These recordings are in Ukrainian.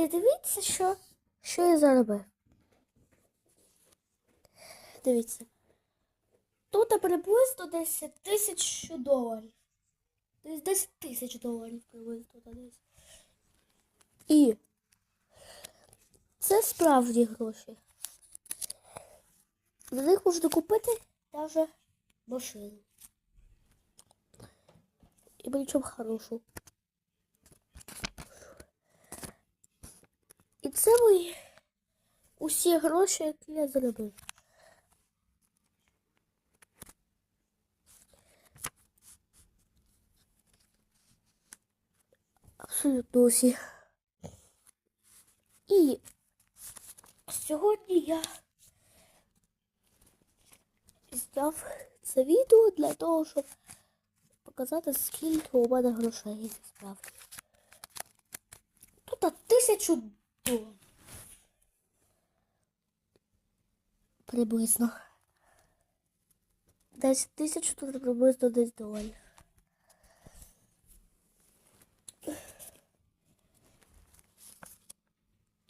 І дивіться, що, що я заробив. Дивіться. Тут приблизно 10 тисяч доларів. Десь 10 тисяч доларів приблизно десь. І це справді гроші. За них можна купити навіть машину. І причому хорошу. І це мої усі гроші, які я заробив. Абсолютно усі. І сьогодні я зняв це відео для того, щоб показати, скільки у мене грошей насправді. Тут тисячу доларів. Приблизно. Десь тисячу тут приблизно десь доларів.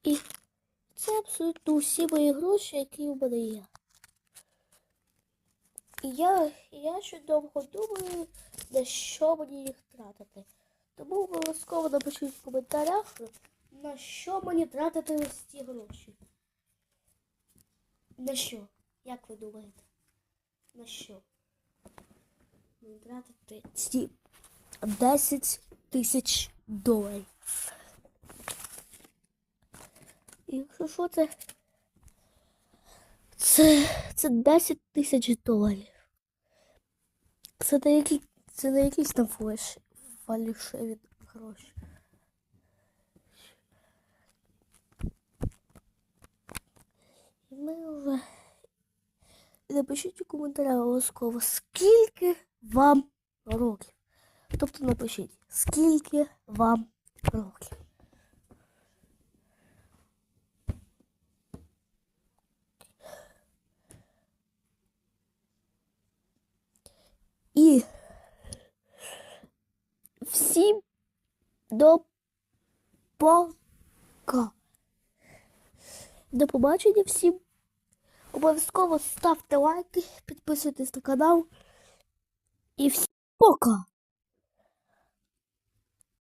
І це абсолютно усі мої гроші, які у мене є. І я, я ще довго думаю, на що мені їх тратити. Тому обов'язково напишіть в коментарях, на що мені тратити ось ці гроші. На що? Як ви думаєте? На що? Мені тратити ці 10 тисяч доларів. І Якщо що це? Це, це 10 тисяч доларів. Це на які, це на якісь там флеш, фальшиві гроші. Напишіть у коментарях обов'язково, скільки вам років. Тобто напишіть, скільки вам років. І всім до пока. До побачення всім. Обов'язково ставте лайки, підписуйтесь на канал. І всім пока!